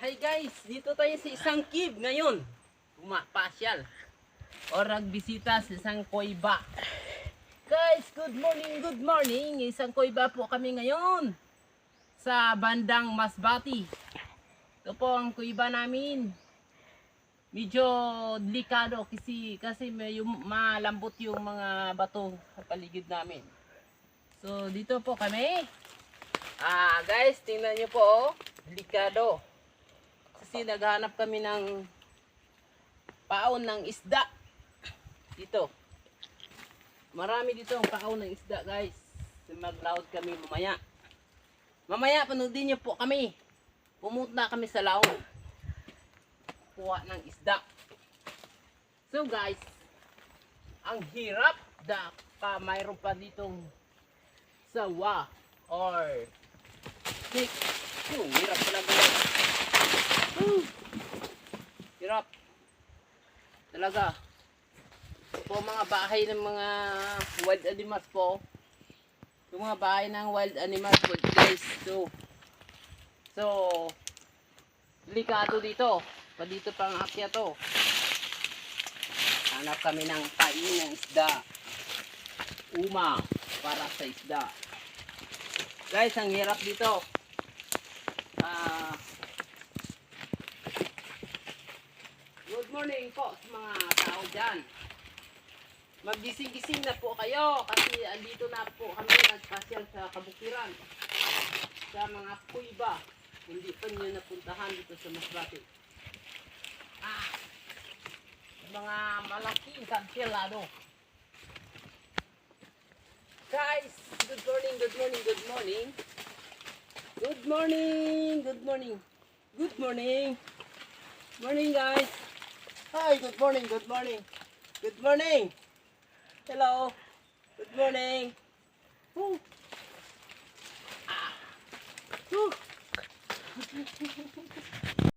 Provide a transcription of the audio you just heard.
Hi guys, dito tayo sa isang cave ngayon. Pumapasyal. O nagbisita sa isang koiba. Guys, good morning, good morning. Isang koiba po kami ngayon. Sa bandang Masbati. Ito po ang kuiba namin. Medyo delikado kasi kasi may malambot yung mga bato sa paligid namin. So dito po kami. Ah, guys, tingnan niyo po, oh. delikado. Kasi naghanap kami ng paon ng isda. Dito. Marami dito ang paon ng isda, guys. Mag-loud kami mamaya. Mamaya, panoodin niyo po kami. Pumunta kami sa laon. Kuha ng isda. So, guys, ang hirap da pa mayroon pa ditong sawa or snake. Yung hirap talaga. Hirap. Talaga. Po mga bahay ng mga wild animals po. Yung mga bahay ng wild animals po guys. So, so delikado dito. Pa dito pang akya to. Hanap kami ng pain ng isda. Uma para sa isda. Guys, ang hirap dito. Ah, good morning po sa mga tao dyan. Magising-gising na po kayo kasi andito na po kami nagpasyal sa kabukiran. Sa mga kuiba. Hindi pa nyo napuntahan dito sa Masbate. Ah, mga malaking kansilado. Guys, good morning, good morning, good morning. Good morning, good morning. Good morning. Morning guys. Hi, good morning, good morning. Good morning. Hello. Good morning. Woo. Ah. Woo.